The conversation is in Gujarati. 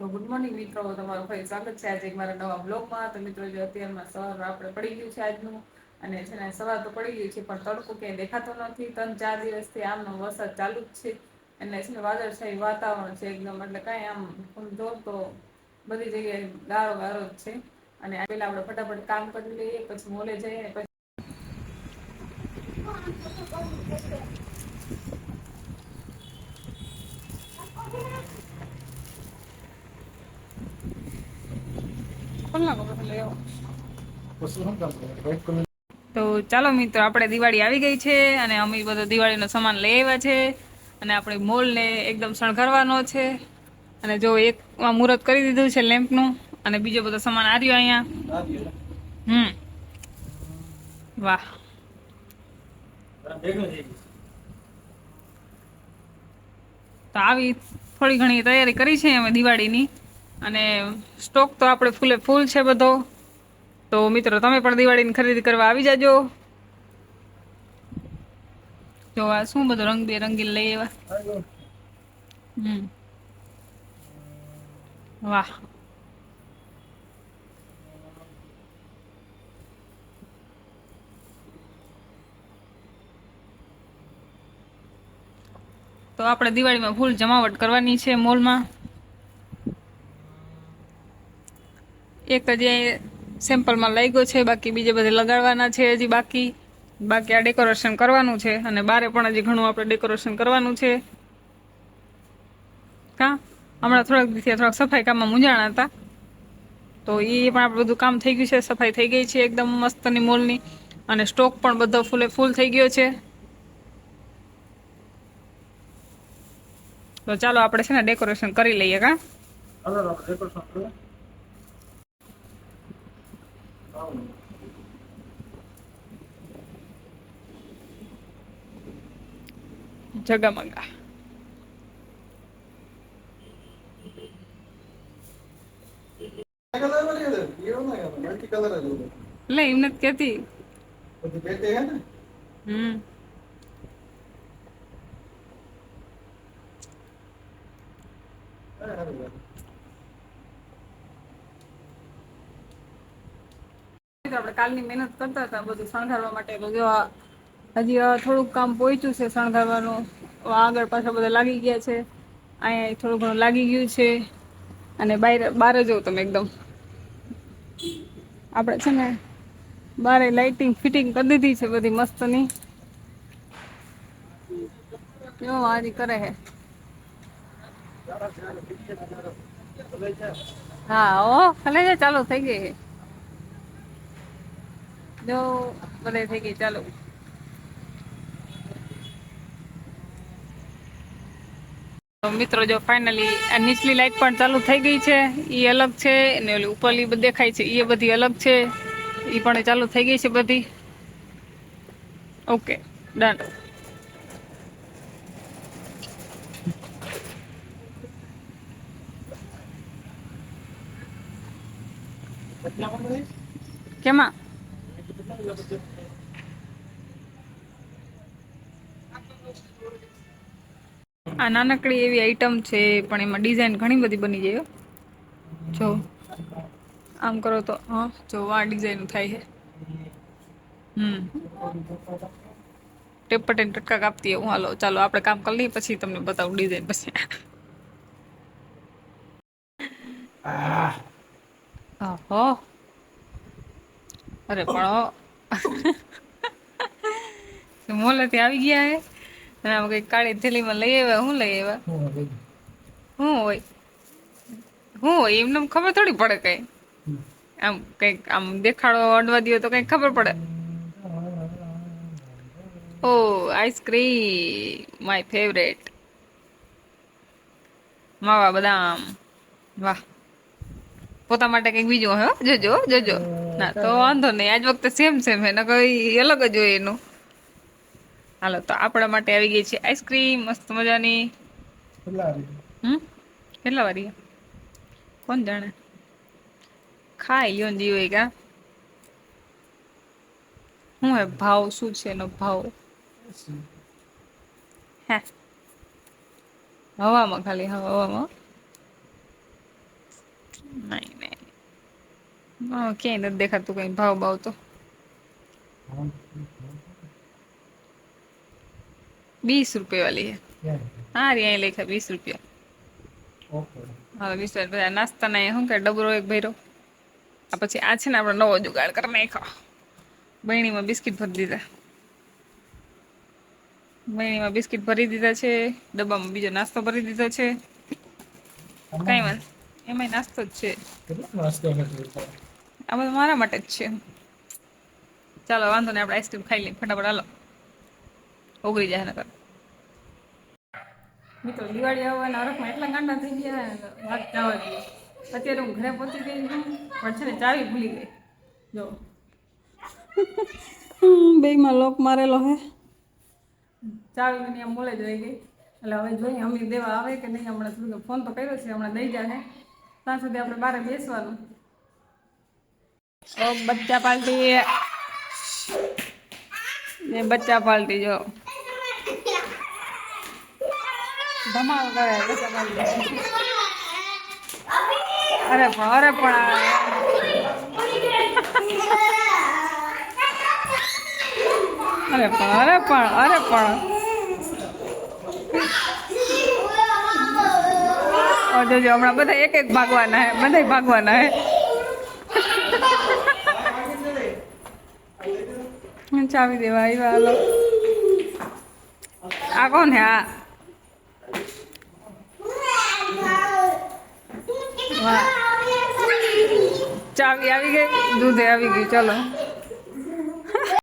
ગુડ મોર્નિંગ મિત્રો, તમારું ફરી સ્વાગત છે આજે મારા નવા બ્લોગમાં તો મિત્રો, જે અત્યારમાં સવાર આપણે પડી ગયું છે આજનું, અને છે ને સવાર તો પડી ગયું છે, પણ તડકો ક્યાંય દેખાતો નથી. ત્રણ ચાર દિવસથી આમનો વરસાદ ચાલુ જ છે એટલે છે ને વાદળછાયું વાતાવરણ છે એકદમ, એટલે કાંઈ આમ જો તો બધી જગ્યાએ ગારો ગારો જ છે. અને પહેલાં આપણે ફટાફટ કામ કરી લઈએ, પછી મોલે જઈએ, પછી તો ચાલો મિત્રો આપણે દિવાળી આવી ગઈ છે અને અમે બધો દિવાળીનો સામાન લઈ આવ્યા છે અને આપણે મોલને એકદમ શણગારવાનો છે. અને જો એક મુહૂર્ત કરી દીધું છે લેમ્પનું અને બીજો બધો સામાન આવ્યો અહીંયા. હમ. વાહ. તો આવી થોડી ઘણી તૈયારી કરી છે અમે દિવાળીની. અને સ્ટોક તો આપણે ફૂલે ફૂલ છે બધો. તો મિત્રો, તમે પણ દિવાળીની ખરીદી કરવા આવી જાજો. જો આ શું બધું રંગબેરંગી લઈ એવા હમ. વાહ. તો આપણે દિવાળીમાં ફૂલ જમાવટ કરવાની છે મોલમાં. એક જ સેમ્પલમાં લઈ ગયો છે, બાકી બીજે બધે લગાડવાના છે હજી બાકી. બાકી આ ડેકોરેશન કરવાનું છે અને બારે પણ હજી ઘણું આપણે ડેકોરેશન કરવાનું છે. હા, હમણાં થોડાક દિવસે થોડાક સફાઈ કામમાં મૂંઝાણા હતા. તો એ પણ આપણે બધું કામ થઈ ગયું છે, સફાઈ થઈ ગઈ છે એકદમ મસ્તની મોલની. અને સ્ટોક પણ બધો ફૂલે, ફૂલ થઈ ગયો છે. તો ચાલો આપણે છે ને ડેકોરેશન કરી લઈએ, કા? આવું જગમગા લે એમ નથી કેતી હમ બરાબર આપણે કાલની મહેનત કરતા હતા, બધું શણગારવા માટે. હજી થોડુંક કામ પહોંચ્યું છે શણગારવાનું આગળ પાછળ બધા લાગી ગયા છે. અહીંયા થોડું ઘણું લાગી ગયું છે. અને બહાર બહાર જવું તમે એકદમ. આપણે છે ને, બારે લાઇટિંગ ફિટિંગ કરી દીધી છે બધી મસ્તની. કેવો હારી કરે હે. હા ઓ ચાલુ ચાલો થઈ ગઈ નો મને થઈ ગઈ ચાલો મિત્રો, જો ફાઇનલી આ નીચલી લાઇટ પણ ચાલુ થઈ ગઈ છે એ અલગ છે અને ઓલી ઉપરલી દેખાય છે એ બધી અલગ છે એ પણ ચાલુ થઈ ગઈ છે બધી. ઓકે ડન કેમાં આ નાનકડી એવી આઈટમ છે પણ એમાં ડિઝાઇન ઘણી બધી બની જાય હો. જો આમ કરો તો હા જો આ ડિઝાઇન થાય છે. હમ. ટેપટેન ટટકા કાપતી હું હાલો ચાલો આપણે કામ કરી લઈએ પછી તમને બતાવું ડિઝાઇન પછી. ઓહો. અરે પણ મોલેથી આવી ગયા હે. અને આમ કઈ કાળી થેલીમાં લઈ આવ્યા. હું લઈ આવ્યા? હું હોય. હું હોય? એમને ખબર થોડી પડે કઈ. આમ કંઈક આમ દેખાડો અડવા દો તો કઈ ખબર પડે. ઓ આઈસ્ક્રીમ માય ફેવરેટ. માવા બદામ. વાહ. પોતા માટે કંઈક બીજું હો. જોજો જોજો. ના તો વાંધો નહીં. આજ વખતે સેમ સેમ હે. નકર અલગ જ હોય એનું. હાલો તો આપણા માટે આવી ગઈ છે આઈસ્ક્રીમ મસ્ત મજાની. હમ? કેટલા વારી કોણ જાણે? ખાય લ્યો જીવે કા શું હે ભાવ? શું છે એનો ભાવ? હે? હવામાં ખાલી હવામાં. નહીં. હા, ક્યાંય નથી દેખાતું કઈ ભાવ ભાવ તો बीस रुपए वाली है हाँ रे અહીં લખ્યા વીસ રૂપિયા ઓકે હવે વીસ રૂપિયા બધા નાસ્તાના એ શું કે ડબરો એક ભર્યો આ પછી આ છે ને આપણે નવો જુગાડ કરી નાખ્યો બહેણીમાં બિસ્કિટ ભરી દીધા બહેણીમાં બિસ્કિટ ભરી દીધા છે ડબ્બામાં બીજો નાસ્તો ભરી દીધો છે કઈ વાત એમાંય નાસ્તો જ છે કેટલો નાસ્તો હતો આ બધું મારા માટે જ છે. ચાલો વાંધો નહીં આપણે આઈસ્ક્રીમ ખાઈ લઈએ. ફટાફટ હાલો. ઓગળી જાય નકર. મિત્રો દિવાળી આવવાના અરખમાં એટલા ગાંડા થઈ ગયા વાત જવા દઈએ. અત્યારે હું ઘરે પહોંચી ગઈ છું પણ છે ને ચાવી ભૂલી ગઈ. જો. બેમાં લોક મારેલો હે. ચાવી મને આમ મોલે જ રહી ગઈ. એટલે હવે જોઈએ અમી દેવા આવે કે નહીં. હમણાં થોડુંક ફોન તો કર્યો છે હમણાં દઈ જાય ત્યાં સુધી આપણે બારે બેસવાનું. ઓ બચ્ચા પાલટી ને બચ્ચા પાર્ટી જો. ધમાલ કરે, બચ્ચા પાલટી. અરે પણ અરે પણ અરે પણ અરે પણ અરે પણ. જોજો હમણાં બધા એક એક ભાગવાના હે બધા ભાગવાના હે. હું ચાવી દેવા આવ્યા હાલો આ કોણ હે આ વાહ ચાવી આવી